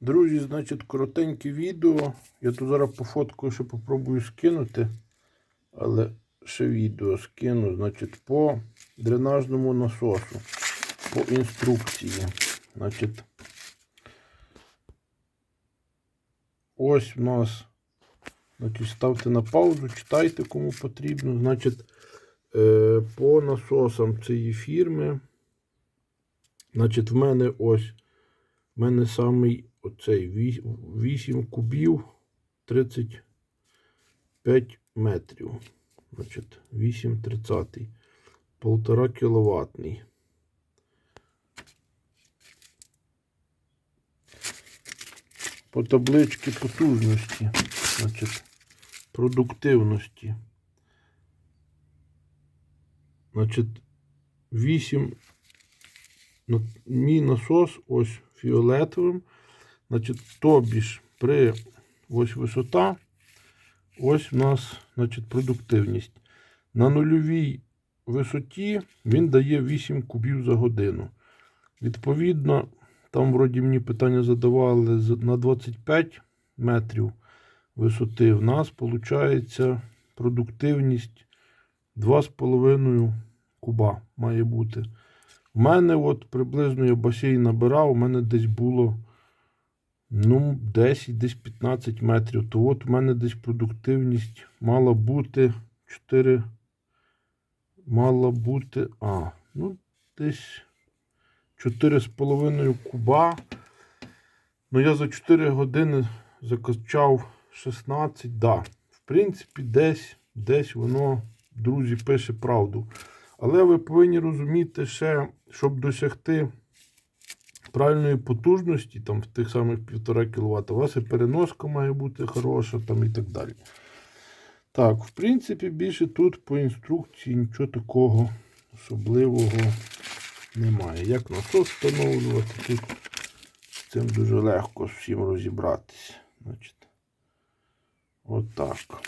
Друзі, значить, коротеньке відео. Я тут зараз пофоткаю, ще попробую скинути. Але ще відео скину, значить, по дренажному насосу, по інструкції. Значить, ось в нас. Значить, ставте на паузу, читайте, кому потрібно. Значить, е, по насосам цієї фірми. Значить, в мене ось. В мене самий оцей 8 кубів 35 метрів. Значить, 8 30. 1,5 кіловатний. По табличці потужності, значить, продуктивності. Значить, 8 мій насос ось фіолетовим. Значить, тобі ж при ось висота, ось у нас значить, продуктивність. На нульовій висоті він дає 8 кубів за годину. Відповідно, там вроді мені питання задавали на 25 метрів висоти. В нас виходить продуктивність 2,5 куба має бути. У мене от приблизно я басейн набирав, у мене десь було ну, 10, десь 15 метрів. То от у мене десь продуктивність мала бути 4. Мала бути. А, ну, десь 4,5 куба. Ну, я за 4 години закачав 16. Да. В принципі, десь, десь воно, друзі, пише правду. Але ви повинні розуміти ще, щоб досягти правильної потужності, там в тих самих 1,5 кВт, у вас і переноска має бути хороша там і так далі. Так, в принципі, більше тут по інструкції нічого такого особливого немає. Як насос встановлювати, тут з цим дуже легко всім розібратися. Значить, отак.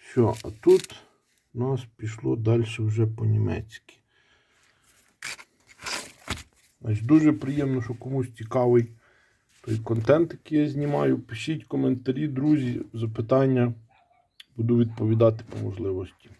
Все, а тут у нас пішло далі вже по-німецьки. Значить, дуже приємно, що комусь цікавий той контент, який я знімаю. Пишіть коментарі, друзі, запитання. Буду відповідати по можливості.